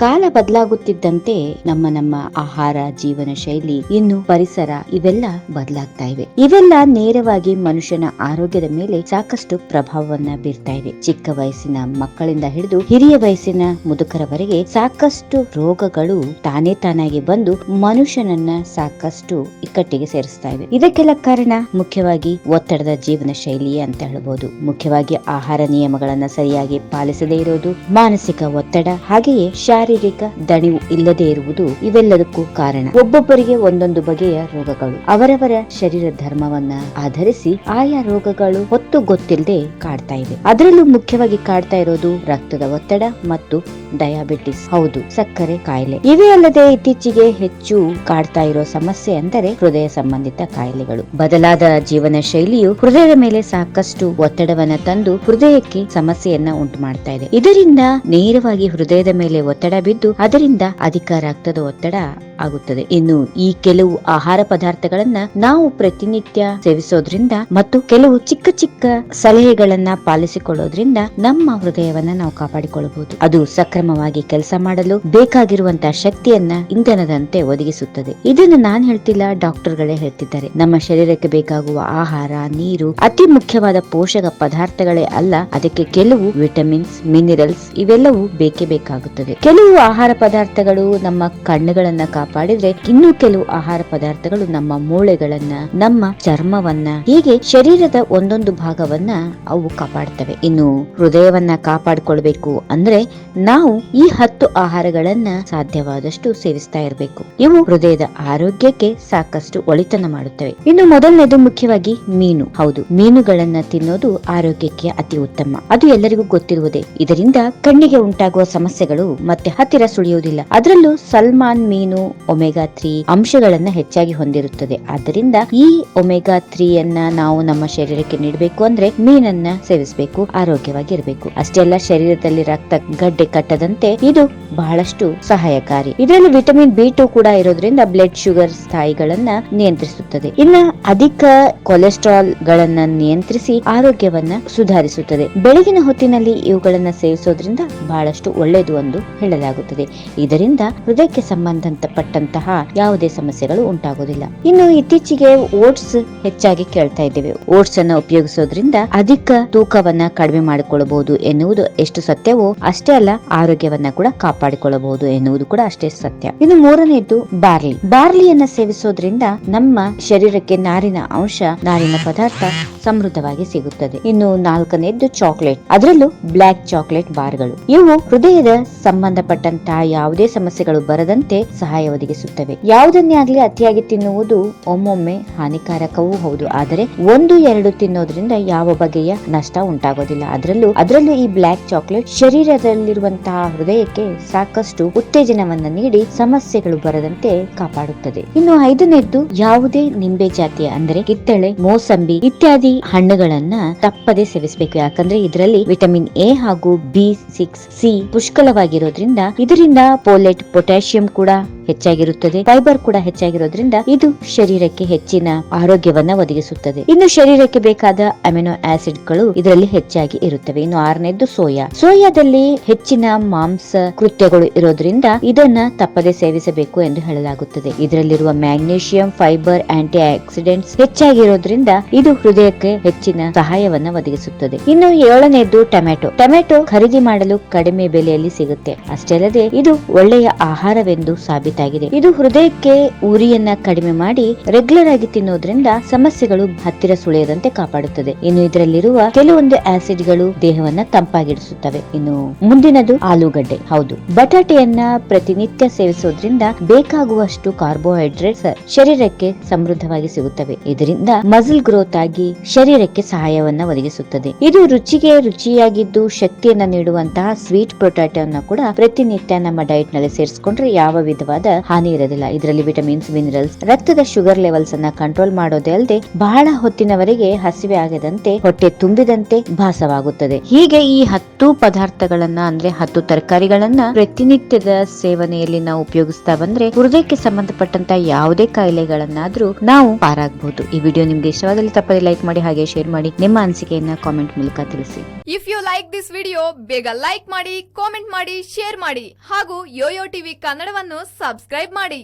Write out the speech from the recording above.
ಕಾಲ ಬದಲಾಗುತ್ತಿದ್ದಂತೆ ನಮ್ಮ ನಮ್ಮ ಆಹಾರ, ಜೀವನ ಶೈಲಿ, ಇನ್ನು ಪರಿಸರ ಇವೆಲ್ಲ ಬದಲಾಗ್ತಾ ಇವೆ. ಇವೆಲ್ಲ ನೇರವಾಗಿ ಮನುಷ್ಯನ ಆರೋಗ್ಯದ ಮೇಲೆ ಸಾಕಷ್ಟು ಪ್ರಭಾವವನ್ನ ಬೀರ್ತಾ ಇವೆ. ಚಿಕ್ಕ ವಯಸ್ಸಿನ ಮಕ್ಕಳಿಂದ ಹಿಡಿದು ಹಿರಿಯ ವಯಸ್ಸಿನ ಮುದುಕರವರೆಗೆ ಸಾಕಷ್ಟು ರೋಗಗಳು ತಾನೇ ತಾನಾಗಿ ಬಂದು ಮನುಷ್ಯನನ್ನ ಸಾಕಷ್ಟು ಇಕ್ಕಟ್ಟಿಗೆ ಸೇರಿಸ್ತಾ ಇವೆ. ಇದಕ್ಕೆಲ್ಲ ಕಾರಣ ಮುಖ್ಯವಾಗಿ ಒತ್ತಡದ ಜೀವನ ಶೈಲಿಯೇ ಅಂತ ಹೇಳಬಹುದು ಮುಖ್ಯವಾಗಿ ಆಹಾರ ನಿಯಮಗಳನ್ನ ಸರಿಯಾಗಿ ಪಾಲಿಸದೇ ಇರೋದು ಮಾನಸಿಕ ಒತ್ತಡ, ಹಾಗೆಯೇ ಶಾರೀರಿಕ ದಣಿವು ಇಲ್ಲದೆ ಇರುವುದು ಇವೆಲ್ಲದಕ್ಕೂ ಕಾರಣ. ಒಬ್ಬೊಬ್ಬರಿಗೆ ಒಂದೊಂದು ಬಗೆಯ ರೋಗಗಳು. ಅವರವರ ಶರೀರ ಧರ್ಮವನ್ನ ಆಧರಿಸಿ ಆಯಾ ರೋಗಗಳು ಹೊತ್ತು ಗೊತ್ತಿಲ್ಲದೆ ಕಾಡ್ತಾ ಇವೆ. ಅದರಲ್ಲೂ ಮುಖ್ಯವಾಗಿ ಕಾಡ್ತಾ ಇರೋದು ರಕ್ತದ ಒತ್ತಡ ಮತ್ತು ಡಯಾಬಿಟಿಸ್. ಹೌದು, ಸಕ್ಕರೆ ಕಾಯಿಲೆ. ಇವೇ ಅಲ್ಲದೆ ಇತ್ತೀಚೆಗೆ ಹೆಚ್ಚು ಕಾಡ್ತಾ ಇರೋ ಸಮಸ್ಯೆ ಅಂದರೆ ಹೃದಯ ಸಂಬಂಧಿತ ಕಾಯಿಲೆಗಳು. ಬದಲಾದ ಜೀವನ ಶೈಲಿಯು ಹೃದಯದ ಮೇಲೆ ಸಾಕಷ್ಟು ಒತ್ತಡವನ್ನ ತಂದು ಹೃದಯಕ್ಕೆ ಸಮಸ್ಯೆಯನ್ನ ಉಂಟು ಮಾಡ್ತಾ ಇದೆ. ಇದರಿಂದ ನೇರವಾಗಿ ಹೃದಯದ ಮೇಲೆ ಒತ್ತಡ ಬಿದ್ದು ಅದರಿಂದ ಅಧಿಕ ರಕ್ತದ ಒತ್ತಡ ಆಗುತ್ತದೆ. ಇನ್ನು ಈ ಕೆಲವು ಆಹಾರ ಪದಾರ್ಥಗಳನ್ನ ನಾವು ಪ್ರತಿನಿತ್ಯ ಸೇವಿಸೋದ್ರಿಂದ ಮತ್ತು ಕೆಲವು ಚಿಕ್ಕ ಚಿಕ್ಕ ಸಲಹೆಗಳನ್ನ ಪಾಲಿಸಿಕೊಳ್ಳೋದ್ರಿಂದ ನಮ್ಮ ಹೃದಯವನ್ನ ನಾವು ಕಾಪಾಡಿಕೊಳ್ಳಬಹುದು. ಅದು ಸಕ್ರಮವಾಗಿ ಕೆಲಸ ಮಾಡಲು ಬೇಕಾಗಿರುವಂತಹ ಶಕ್ತಿಯನ್ನ ಇಂಧನದಂತೆ ಒದಗಿಸುತ್ತದೆ. ಇದನ್ನು ನಾನು ಹೇಳ್ತಿಲ್ಲ, ಡಾಕ್ಟರ್ಗಳೇ ಹೇಳ್ತಿದ್ದಾರೆ. ನಮ್ಮ ಶರೀರಕ್ಕೆ ಬೇಕಾಗುವ ಆಹಾರ, ನೀರು ಅತಿ ಮುಖ್ಯವಾದ ಪೋಷಕ ಪದಾರ್ಥಗಳೇ ಅಲ್ಲ, ಅದಕ್ಕೆ ಕೆಲವು ವಿಟಮಿನ್ಸ್, ಮಿನರಲ್ಸ್ ಇವೆಲ್ಲವೂ ಬೇಕೇ ಬೇಕಾಗುತ್ತದೆ. ಕೆಲವು ಆಹಾರ ಪದಾರ್ಥಗಳು ನಮ್ಮ ಕಣ್ಣುಗಳನ್ನ ಕಾಪಾಡಿದ್ರೆ ಇನ್ನು ಕೆಲವು ಆಹಾರ ಪದಾರ್ಥಗಳು ನಮ್ಮ ಮೂಳೆಗಳನ್ನ, ನಮ್ಮ ಚರ್ಮವನ್ನ, ಹೀಗೆ ಶರೀರದ ಒಂದೊಂದು ಭಾಗವನ್ನ ಅವು ಕಾಪಾಡ್ತವೆ. ಇನ್ನು ಹೃದಯವನ್ನ ಕಾಪಾಡಿಕೊಳ್ಬೇಕು ಅಂದ್ರೆ ನಾವು ಈ ಹತ್ತು ಆಹಾರಗಳನ್ನ ಸಾಧ್ಯವಾದಷ್ಟು ಸೇವಿಸ್ತಾ ಇರಬೇಕು. ಇವು ಹೃದಯದ ಆರೋಗ್ಯಕ್ಕೆ ಸಾಕಷ್ಟು ಒಳಿತನ ಮಾಡುತ್ತವೆ. ಇನ್ನು ಮೊದಲನೇದು ಮುಖ್ಯವಾಗಿ ಮೀನು. ಹೌದು, ಮೀನುಗಳನ್ನ ತಿನ್ನೋದು ಆರೋಗ್ಯಕ್ಕೆ ಅತಿ ಉತ್ತಮ. ಅದು ಎಲ್ಲರಿಗೂ ಗೊತ್ತಿರುವುದೇ. ಇದರಿಂದ ಕಣ್ಣಿಗೆ ಉಂಟಾಗುವ ಸಮಸ್ಯೆಗಳು ಮತ್ತೆ ಹತ್ತಿರ ಸುಳಿಯುವುದಿಲ್ಲ. ಅದರಲ್ಲೂ ಸಲ್ಮಾನ್ ಮೀನು ಒಮೆಗಾ ತ್ರೀ ಅಂಶಗಳನ್ನ ಹೆಚ್ಚಾಗಿ ಹೊಂದಿರುತ್ತದೆ. ಆದ್ದರಿಂದ ಈ ಒಮೆಗಾ ತ್ರೀ ಅನ್ನ ನಾವು ನಮ್ಮ ಶರೀರಕ್ಕೆ ನೀಡಬೇಕು ಅಂದ್ರೆ ಮೀನನ್ನ ಸೇವಿಸಬೇಕು, ಆರೋಗ್ಯವಾಗಿರಬೇಕು. ಅಷ್ಟೆಲ್ಲ ಶರೀರದಲ್ಲಿ ರಕ್ತ ಗಡ್ಡೆ ಕಟ್ಟದಂತೆ ಇದು ಬಹಳಷ್ಟು ಸಹಾಯಕಾರಿ. ಇದರಲ್ಲಿ ವಿಟಮಿನ್ ಬಿ ಟು ಕೂಡ ಇರೋದ್ರಿಂದ ಬ್ಲಡ್ ಶುಗರ್ ಸ್ಥಾಯಿಗಳನ್ನ ನಿಯಂತ್ರಿಸುತ್ತದೆ. ಇನ್ನ ಅಧಿಕ ಕೊಲೆಸ್ಟ್ರಾಲ್ ಗಳನ್ನ ನಿಯಂತ್ರಿಸಿ ಆರೋಗ್ಯವನ್ನ ಸುಧಾರಿಸುತ್ತದೆ. ಬೆಳಗಿನ ಹೊತ್ತಿನಲ್ಲಿ ಇವುಗಳನ್ನ ಸೇವಿಸೋದ್ರಿಂದ ಬಹಳಷ್ಟು ಒಳ್ಳೆಯದು ಎಂದು ಹೇಳಲಾಗುತ್ತದೆ. ಇದರಿಂದ ಹೃದಯಕ್ಕೆ ಸಂಬಂಧಪಟ್ಟಂತಹ ಯಾವುದೇ ಸಮಸ್ಯೆಗಳು ಉಂಟಾಗುವುದಿಲ್ಲ. ಇನ್ನು ಇತ್ತೀಚೆಗೆ ಓಟ್ಸ್ ಹೆಚ್ಚಾಗಿ ಕೇಳ್ತಾ ಇದ್ದೇವೆ. ಓಟ್ಸ್ ಅನ್ನ ಉಪಯೋಗಿಸೋದ್ರಿಂದ ಅಧಿಕ ತೂಕವನ್ನ ಕಡಿಮೆ ಮಾಡಿಕೊಳ್ಳಬಹುದು ಎನ್ನುವುದು ಎಷ್ಟು ಸತ್ಯವೋ ಅಷ್ಟೇ ಅಲ್ಲ, ಆರೋಗ್ಯವನ್ನ ಕೂಡ ಕಾಪಾಡಿಕೊಳ್ಳಬಹುದು ಎನ್ನುವುದು ಕೂಡ ಅಷ್ಟೇ ಸತ್ಯ. ಇನ್ನು ಮೂರನೇದು ಬಾರ್ಲಿ. ಬಾರ್ಲಿಯನ್ನ ಸೇವಿಸೋದ್ರಿಂದ ನಮ್ಮ ಶರೀರಕ್ಕೆ ನಾರಿನ ಅಂಶ, ನಾರಿನ ಪದಾರ್ಥ ಸಮೃದ್ಧವಾಗಿ ಸಿಗುತ್ತದೆ. ಇನ್ನು ನಾಲ್ಕನೇದ್ದು ಚಾಕ್ಲೇಟ್. ಅದರಲ್ಲೂ ಬ್ಲಾಕ್ ಚಾಕ್ಲೇಟ್ ಬಾರ್ಗಳು. ಇವು ಹೃದಯದ ಸಂಬಂಧಪಟ್ಟಂತಹ ಯಾವುದೇ ಸಮಸ್ಯೆಗಳು ಬರದಂತೆ ಸಹಾಯ ಒದಗಿಸುತ್ತವೆ. ಯಾವುದನ್ನೇ ಆಗ್ಲಿ ಅತಿಯಾಗಿ ತಿನ್ನುವುದು ಒಮ್ಮೊಮ್ಮೆ ಹಾನಿಕಾರಕವೂ ಹೌದು. ಆದರೆ ಒಂದು, ಎರಡು ತಿನ್ನೋದ್ರಿಂದ ಯಾವ ಬಗೆಯ ನಷ್ಟ ಉಂಟಾಗೋದಿಲ್ಲ. ಅದರಲ್ಲೂ ಅದರಲ್ಲೂ ಈ ಬ್ಲಾಕ್ ಚಾಕ್ಲೇಟ್ ಶರೀರದಲ್ಲಿರುವಂತಹ ಹೃದಯಕ್ಕೆ ಸಾಕಷ್ಟು ಉತ್ತೇಜನವನ್ನ ನೀಡಿ ಸಮಸ್ಯೆಗಳು ಬರದಂತೆ ಕಾಪಾಡುತ್ತದೆ. ಇನ್ನು ಐದನೇದ್ದು, ಯಾವುದೇ ನಿಂಬೆ ಜಾತಿಯ ಅಂದರೆ ಕಿತ್ತಳೆ, ಮೋಸಂಬಿ ಇತ್ಯಾದಿ ಹಣ್ಣುಗಳನ್ನ ತಪ್ಪದೆ ಸೇವಿಸಬೇಕು. ಯಾಕಂದ್ರೆ ಇದರಲ್ಲಿ ವಿಟಮಿನ್ ಎ ಹಾಗೂ ಬಿ ಸಿಕ್ಸ್ ಸಿ ಪುಷ್ಕಲವಾಗಿರೋದ್ರಿಂದ ಇದರಿಂದ ಪೋಲೆಟ್, ಪೊಟ್ಯಾಷಿಯಂ ಕೂಡ ಹೆಚ್ಚಾಗಿರುತ್ತದೆ. ಫೈಬರ್ ಕೂಡ ಹೆಚ್ಚಾಗಿರೋದ್ರಿಂದ ಇದು ಶರೀರಕ್ಕೆ ಹೆಚ್ಚಿನ ಆರೋಗ್ಯವನ್ನ ಒದಗಿಸುತ್ತದೆ. ಇನ್ನು ಶರೀರಕ್ಕೆ ಬೇಕಾದ ಅಮಿನೋ ಆಸಿಡ್ಗಳು ಇದರಲ್ಲಿ ಹೆಚ್ಚಾಗಿ ಇರುತ್ತವೆ. ಇನ್ನು ಆರನೇದ್ದು, ಸೋಯಾ. ಸೋಯಾದಲ್ಲಿ ಹೆಚ್ಚಿನ ಮಾಂಸ ಕೃತ್ಯಗಳು ಇರೋದ್ರಿಂದ ಇದನ್ನ ತಪ್ಪದೆ ಸೇವಿಸಬೇಕು ಎಂದು ಹೇಳಲಾಗುತ್ತದೆ. ಇದರಲ್ಲಿರುವ ಮ್ಯಾಗ್ನೀಷಿಯಂ ಫೈಬರ್ ಆಂಟಿ ಆಕ್ಸಿಡೆಂಟ್ಸ್ ಹೆಚ್ಚಾಗಿರೋದ್ರಿಂದ ಇದು ಹೃದಯಕ್ಕೆ ಹೆಚ್ಚಿನ ಸಹಾಯವನ್ನ ಒದಗಿಸುತ್ತದೆ. ಇನ್ನು ಏಳನೇದು ಟೊಮೆಟೊ ಟೊಮೆಟೊ ಖರೀದಿ ಮಾಡಲು ಕಡಿಮೆ ಬೆಲೆಯಲ್ಲಿ ಸಿಗುತ್ತೆ. ಅಷ್ಟೇ ಅಲ್ಲದೆ ಇದು ಒಳ್ಳೆಯ ಆಹಾರವೆಂದು ಸಾಬೀತಾಗಿದೆ. ಇದು ಹೃದಯಕ್ಕೆ ಉರಿಯನ್ನ ಕಡಿಮೆ ಮಾಡಿ ರೆಗ್ಯುಲರ್ ಆಗಿ ತಿನ್ನೋದ್ರಿಂದ ಸಮಸ್ಯೆಗಳು ಹತ್ತಿರ ಸುಳಿಯದಂತೆ ಕಾಪಾಡುತ್ತದೆ. ಇನ್ನು ಇದರಲ್ಲಿರುವ ಕೆಲವೊಂದು ಆಸಿಡ್ಗಳು ದೇಹವನ್ನ ತಂಪಾಗಿಡಿಸುತ್ತವೆ. ಇನ್ನು ಮುಂದಿನದು ಆಲೂಗಡ್ಡೆ. ಹೌದು. ಬಟಾಟೆಯನ್ನ ಪ್ರತಿನಿತ್ಯ ಸೇವಿಸೋದ್ರಿಂದ ಬೇಕಾಗುವಷ್ಟು ಕಾರ್ಬೋಹೈಡ್ರೇಟ್ಸ್ ಶರೀರಕ್ಕೆ ಸಮೃದ್ಧವಾಗಿ ಸಿಗುತ್ತವೆ. ಇದರಿಂದ ಮಸಲ್ ಗ್ರೋತ್ ಆಗಿ ಶರೀರಕ್ಕೆ ಸಹಾಯವನ್ನ ಒದಗಿಸುತ್ತದೆ. ಇದು ರುಚಿಗೆ ರುಚಿಯಾಗಿದ್ದು ಶಕ್ತಿಯನ್ನ ನೀಡುವಂತಹ ಸ್ವೀಟ್ ಪೊಟ್ಯಾಟೋನ ಕೂಡ ಪ್ರತಿನಿತ್ಯ ನಮ್ಮ ಡೈಟ್ನಲ್ಲಿ ಸೇರಿಸಿಕೊಂಡ್ರೆ ಯಾವ ವಿಧವಾದ ಹಾನಿ ಇರೋದಿಲ್ಲ. ಇದರಲ್ಲಿ ವಿಟಮಿನ್ಸ್, ಮಿನರಲ್ಸ್, ರಕ್ತದ ಶುಗರ್ ಲೆವೆಲ್ಸ್ ಅನ್ನ ಕಂಟ್ರೋಲ್ ಮಾಡೋದೇ ಅಲ್ಲದೆ ಬಹಳ ಹೊತ್ತಿನವರೆಗೆ ಹಸಿವೆ ಆಗದಂತೆ, ಹೊಟ್ಟೆ ತುಂಬಿದಂತೆ ಭಾಸವಾಗುತ್ತದೆ. ಹೀಗೆ ಈ ಹತ್ತು ಪದಾರ್ಥಗಳನ್ನ ಅಂದ್ರೆ ಹತ್ತು ತರಕಾರಿಗಳನ್ನ ಪ್ರತಿನಿತ್ಯದ ಸೇವನೆಯಲ್ಲಿ ನಾವು ಉಪಯೋಗಿಸ್ತಾ ಬಂದ್ರೆ ಹೃದಯಕ್ಕೆ ಸಂಬಂಧಪಟ್ಟಂತ ಯಾವುದೇ ಕಾಯಿಲೆಗಳನ್ನಾದ್ರೂ ನಾವು ಪಾರಾಗಬಹುದು ಈ ವಿಡಿಯೋ ನಿಮ್ಗೆ ಇಷ್ಟವಾದಲ್ಲಿ ತಪ್ಪದೆ ಲೈಕ್ ಮಾಡಿ ಹಾಗೆ ಶೇರ್ ಮಾಡಿ. ನಿಮ್ಮ ಅನಿಸಿಕೆಯನ್ನ ಕಾಮೆಂಟ್ ಮೂಲಕ ತಿಳಿಸಿ. If you like this video ಬೇಗ ಲೈಕ್ ಮಾಡಿ ಕಾಮೆಂಟ್ ಮಾಡಿ ಶೇರ್ ಮಾಡಿ. ಹಾಗೂ ಯೋಯೋ ಟಿವಿ ಕನ್ನಡವನ್ನು ಸಬ್ಸ್ಕ್ರೈಬ್ ಮಾಡಿ.